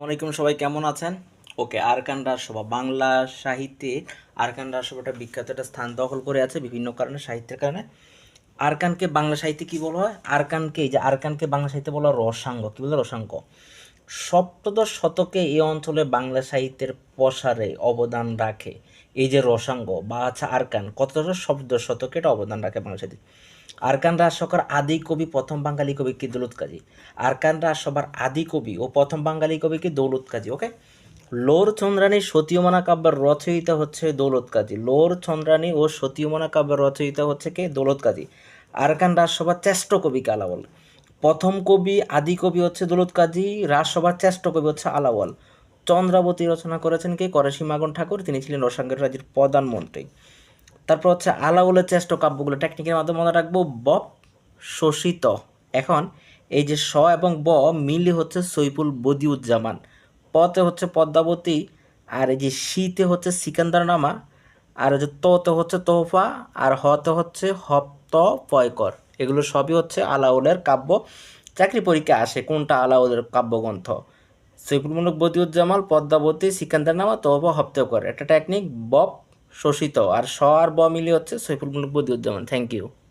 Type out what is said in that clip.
ওয়ালাইকুম, সবাই কেমন আছেন? ওকে, আরকান রাজসভা, বাংলা সাহিত্যে আরকান রাজসভাটা বিখ্যাত একটা স্থান দখল করে আছে বিভিন্ন কারণে, সাহিত্যের কারণে। আরকানকে বাংলা সাহিত্যে কি বলা হয়? আরকানকে, এই যে আরকানকে বাংলা সাহিত্যে বলা রসাঙ্গ। কী বলে রসাঙ্গ? সপ্তদশ শতকে এই অঞ্চলে বাংলা সাহিত্যের প্রসারে অবদান রাখে। এই যে রসাঙ্গ বা আচ্ছা আরকান কতদশ শব্দ শতকে এটা অবদান রাখে বাংলা সাহিত্যে আরকান রাজসভার আদি কবি প্রথম বাঙালি কবি কি দৌলত কাজী? আরকান রাজসভার আদি কবি ও প্রথম বাঙালি কবি কি দৌলত কাজী ওকে লোর চন্দ্রানী সতীয়মনা কাব্যের রচয়িতা হচ্ছে দৌলত কাজী। লোর চন্দ্রানী ও সতীয়মনা কাব্যের রচয়িতা হচ্ছে কে? দৌলত কাজী। আরকান রাজসভার চেষ্ট কবি কে আলাওয়াল প্রথম কবি, আদি কবি হচ্ছে দৌলত কাজী, রাজসভার চেষ্ট কবি হচ্ছে আলাওয়াল। চন্দ্রাবতী রচনা করেছেন কে? করেশি মাগন ঠাকুর, তিনি ছিলেন রসাঙ্গের রাজ্যের প্রধানমন্ত্রী। তারপর হচ্ছে আলাউলের চেষ্ট কাব্যগুলো টেকনিকের মাধ্যমে মনে রাখব। ব, শোষিত। এখন এই যে স এবং ব মিলে হচ্ছে সৈফুল বদিউজ্জামান। পতে হচ্ছে পদ্মাবতী, আর এই যে শীতে হচ্ছে সিকান্দার নামা আর যে তোতে হচ্ছে তোহফা, আর হতে হচ্ছে হপ্ত পয়কর। এগুলো সবই হচ্ছে আলাউলের কাব্য। চাকরি পরীক্ষা আসে, কোনটা আলাউলের কাব্যগ্রন্থ? সৈফুলমূলক বদিউজ্জামাল পদ্মাবতী সিকান্দার নামা তোহফা হপ্তকর। একটা টেকনিক বব শোষিত। আর স আর ব মিলিয়ে হচ্ছে সৈফুল বদিউজ্জামাল থ্যাংক ইউ